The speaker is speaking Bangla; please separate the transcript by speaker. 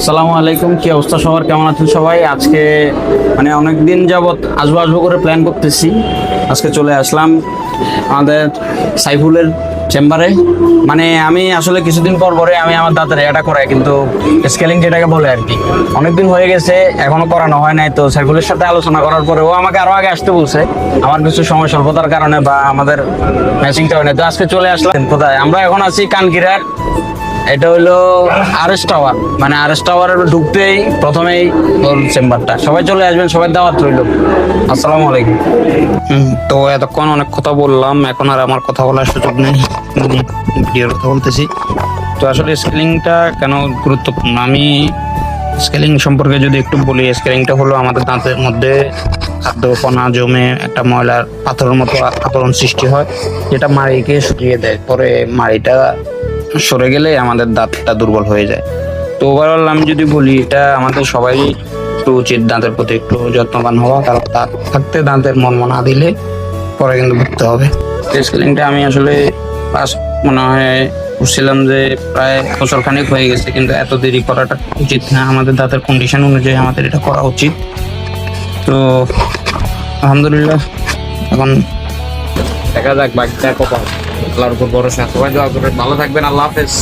Speaker 1: আসসালামু আলাইকুম। কি অবস্থা সবার? কেমন আছেন সবাই? আজকে মানে অনেক দিন যাবত আসব আসব করে প্ল্যান করতেছি। আজকে চলে আসলাম আমাদের সাইফুলের চেম্বারে। মানে আমি আসলে কিছুদিন পর পরে আমি আমার দাঁতের এটা করাই, কিন্তু স্কেলিং যেটাকে বলে আর কি। অনেকদিন হয়ে গেছে, এখনও করানো হয় নাই। তো সাইফুলের সাথে আলোচনা করার পরে ও আমাকে আরও আগে আসতে বলছে। আমার কিছু সময় স্বল্পতার কারণে বা আমাদের ম্যাচিংটা হয় না তো আজকে চলে আসলাম। কোথায়? আমরা এখন আছি কানকিরার। এটা হলো আরএস টাওয়ার। মানে আরএস টাওয়ারের ঢুকতেই প্রথমেই ওর চেম্বারটা। সবাই চলে আসবেন, সবাই দাওয়াত রইল। আসসালামু আলাইকুম। তো এতক্ষণ অনেক কথা বললাম, এখন আর আমার কথা বলার সুযোগ নেই। ভিডিওর কথা বলতেছি। তো আসলে স্কেলিংটা কেন গুরুত্বপূর্ণ? আমি স্কেলিং সম্পর্কে যদি একটু বলি, স্কেলিংটা হলো আমাদের দাঁতের মধ্যে খাদ্য, কণা, জমে একটা ময়লার পাথরের মতো আতরণ সৃষ্টি হয়, যেটা মাড়িকে শুকিয়ে দেয়। পরে মাড়িটা সরে গেলে আমাদের দাঁতটা দুর্বল হয়ে যায়। তো ওভারঅল আমি যদি বলি, এটা আমাদের সবাই একটু উচিত দাঁতের প্রতি একটু যত্নবান হওয়া, কারণ দাঁত থাকতে দাঁতের মর্ম না দিলে পরে কিন্তু ভুগতে হবে। স্কেলিংটা আমি আসলে ফার্স্ট মনে হয় বুঝছিলাম যে প্রায় বছর খানিক হয়ে গেছে, কিন্তু এত দেরি করাটা উচিত না। আমাদের দাঁতের কন্ডিশন অনুযায়ী আমাদের এটা করা উচিত। তো আলহামদুলিল্লাহ, এখন দেখা যাক বাকিটা কপাল আল্লাহর উপর ভরসা। সবাই দোয়া করবেন। ভালো থাকবেন। আল্লাহ হাফেজ।